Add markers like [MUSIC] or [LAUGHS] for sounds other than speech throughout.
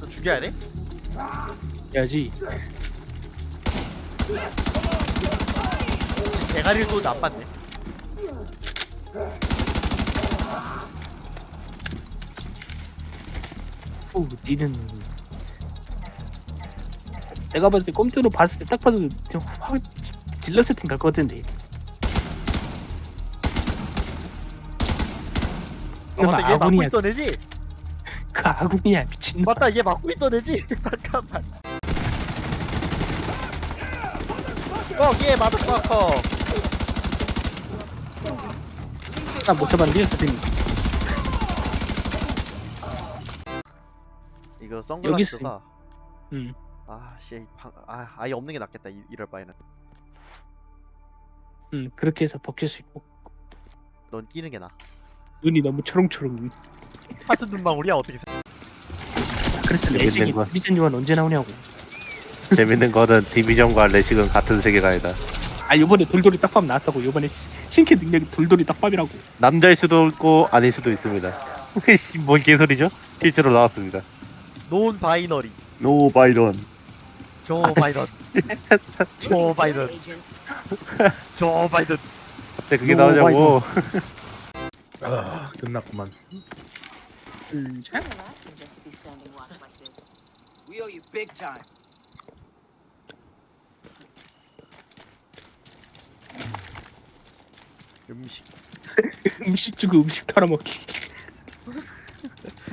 저 죽여야 돼? 야지. 대가리를 또안 봤네. 오, 니는 내가 봤을 때 꼼수로 봤을 때 딱 봐도 그냥 확 질러 세팅 갈것 같은데. 아, 맞다, 얘 막고 아군이야. 있던 애지? [LAUGHS] 그 아군이야 미친. 맞다, 얘 막고 있던 애지? [LAUGHS] 잠깐만. 어, 얘 마더파커. 나못 잡았는데요 선생님. 이거 선글라스가 음. 아, 씨, 방, 아, 아예 없는 게 낫겠다. 이, 이럴 바에는. 음 그렇게 해서 벗길 수 있고 넌 끼는 게 나. 눈이 너무 초롱초롱. 하수 눈망울이야 어떻게? 생각- 그래서 재밌는 거. 미센유한 언제 나오냐고. 재밌는 거는 디비전과 레식은 같은 세계관이다. 아 요번에 돌돌이 딱밤 나왔다고 요번에 시- 신캐 능력이 돌돌이 딱밤이라고. 남자일 수도 있고 아닐 수도 있습니다. [LAUGHS] 씨, 뭔 개소리죠? 실제로 나왔습니다. 논 바이너리. 노 바이런. 조 아, 바이든. 조 바이든. [LAUGHS] 조 바이든. 갑자기 그게 노 나오냐고. [LAUGHS] 아, 끝났구만. 음, 자, relaxing just to be standing watch like this. We owe you big time. 음식. [LAUGHS] 음식 주고 음식 털어먹기.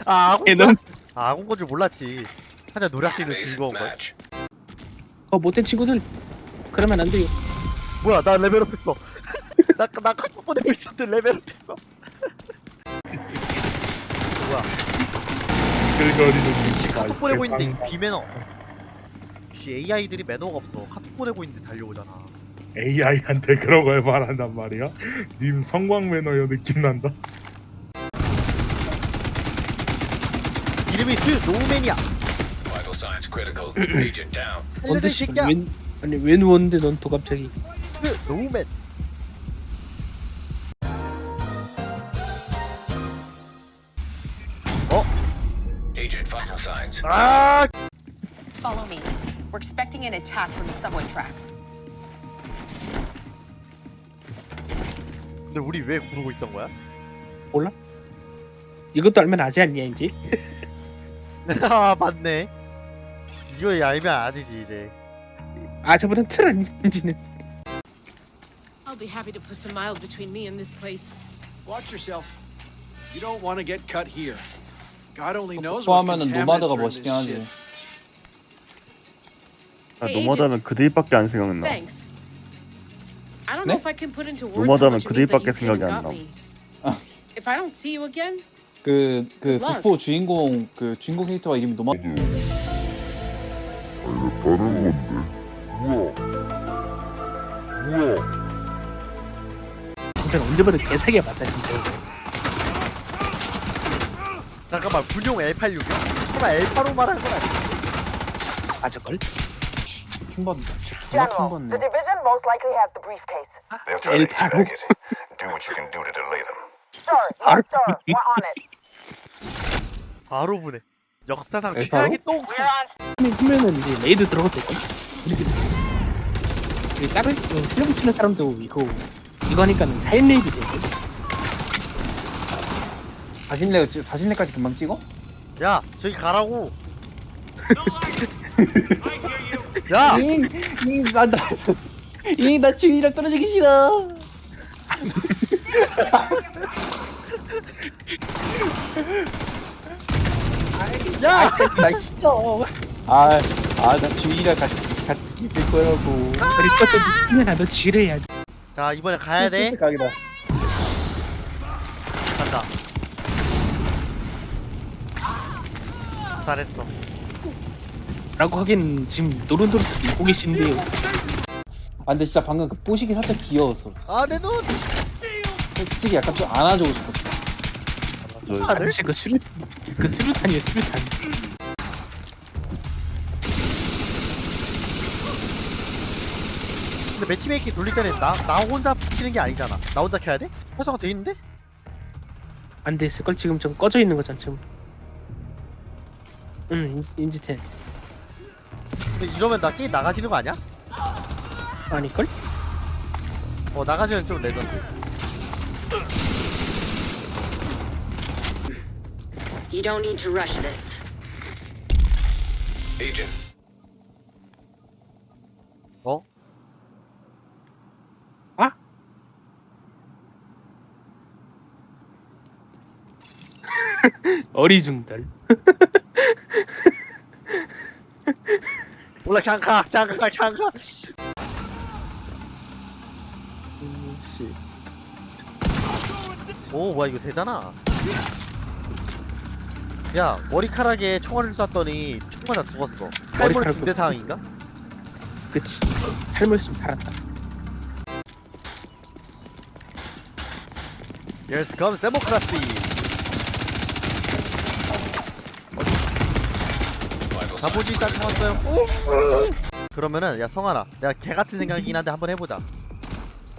아, 아군. 아, 아군 건줄 몰랐지. 하자 노략질은 즐거운 걸. 어 못된 친구들 그러면 안 돼요. 뭐야, 나 레벨업했어. [LAUGHS] 나, 나 카톡 보내고 있었는데 레벨업했어. 뭐야, 끌거리는 카톡 보내고 있는데 비매너. 혹시 AI들이 매너가 없어. 카톡 보내고 있는데 달려오잖아. AI한테 그런 걸 말한단 말이야? 님 성광 매너여 느낌 난다. 이름이 스 노우맨이야. Vital signs critical. [CLEARS THROAT] Agent down. 살려줘 뭔데 이씨 새끼야. 웬 아니 왜 누웠는데 넌 또 갑자기 스 노우맨. 아, Follow me. We're expecting an attack from the subway tracks. 근데 우리 왜 부르고 있던 거야? 이것도 알면 아지 않냐 이제? 아, 맞네. 이거 알면 아니지 이제. 아 저보단 틀 아닌지는 I'll be happy to put some miles between me and this place. Watch yourself. You don't want to get cut here. God only knows what 하면은 contaminants 노마드가 멋있긴 하지. 아, 노마다는 그들밖에 안 생각나. Thanks. I don't know 네? if I can put into words 노마다는 how much it means that 그들밖에 you came and 생각이 안 got 나. me. 아. If I don't see you again, 그, 그 Good luck. 국보 주인공 그 주인공 캐릭터가 이름이 노마 진짜 언제 봐도 개사기야 맞다 진짜 잠깐만 군용 L86이야? 설마 L85 말하는 건 아니야? 맞을걸? 킹받는다 존나 킹받네 division most likely has the briefcase. They'll try to L85 evac it. Do what you can do to delay them. Sir, Ar- yes, sir. We're on it. 바로 보내. 역사상 L85? 최악의 똥. 하면은 이제 레이드 때걸 우리 다른 어, 치는 사람도 이거 이거 하니까는 4인 레이드 되고 40렙 40렙까지 금방 찍어? 야 저기 가라고. 야 [LAUGHS] 잉 잉 나 나 잉 나 주인이랑 떨어지기 싫어 야. 나 싫어 아 아 나 주인이랑 같이 같이 있을 거라고 우리 꺼져 미친년아 너 지뢰야 자 이번에 가야 돼. 간다. 잘했어. 라고 하긴 지금 노릇노릇 입고 계신데요 아 근데 진짜 방금 그 뽀식이 살짝 귀여웠어 아 내 눈. 솔직히 약간 좀 안아주고 싶었어 하늘? 아저씨 그 수류 그 수류탄이야 수류탄 근데 매치메이킹 돌릴 때는 나, 나 혼자 치는 게 아니잖아. 나 혼자 켜야 돼? 활성화 돼 있는데? 안돼 있을걸 지금 좀 꺼져 있는 거잖아 지금 응 인지템 근데 이러면 나 게임 나가지는 거 아니야? 아닐걸? 어 나가지면 좀 레전드 You don't need to rush this. Agent, 어? [LAUGHS] 어리중들 [LAUGHS] 몰라 가 그냥 가. 오 뭐야 이거 되잖아. 야 머리카락에 총알을 쐈더니 총 맞아 죽었어. 할머니 머리카락도- 중대 상황인가? 그치. 할머니 좀 살았다 Yes comes democracy 딱 critical. 왔어요 그러면은 야 성환아 내가 개 같은 생각이긴 한데 한번 해보자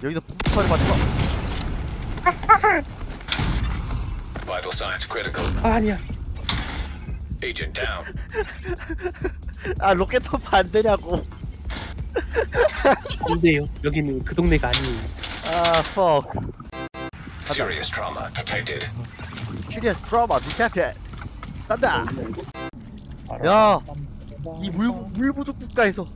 여기서 북처를 맞춰 Vital signs critical. 아 아니야 Agent down. 아 로켓톱 반대냐고 안 돼요 여기는 그 동네가 아니에요 아 fuck Serious trauma detected. Serious trauma detected 딴다 야, 이 물, 물부족 국가에서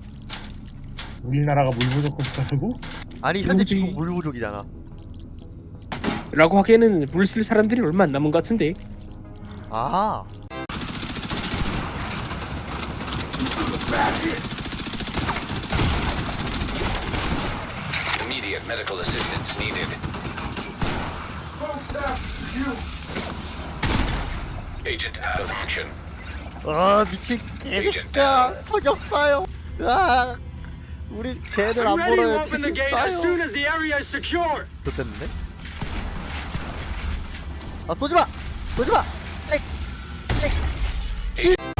우리나라가 물 부족 국가라고? 아니 현재 뭐지? 미국 물부족이잖아 라고 하기에는 물 쓸 사람들이 얼마 안 남은 것 같은데 아 Immediate medical assistance needed. Agent out of action. 아 미친 개새끼야 저격사요. 아 우리 개들 안 벌어요. 대신 싸요. as the area is secure. 좋댔는데? 아 쏘지마! 쏘지마! 에이 에이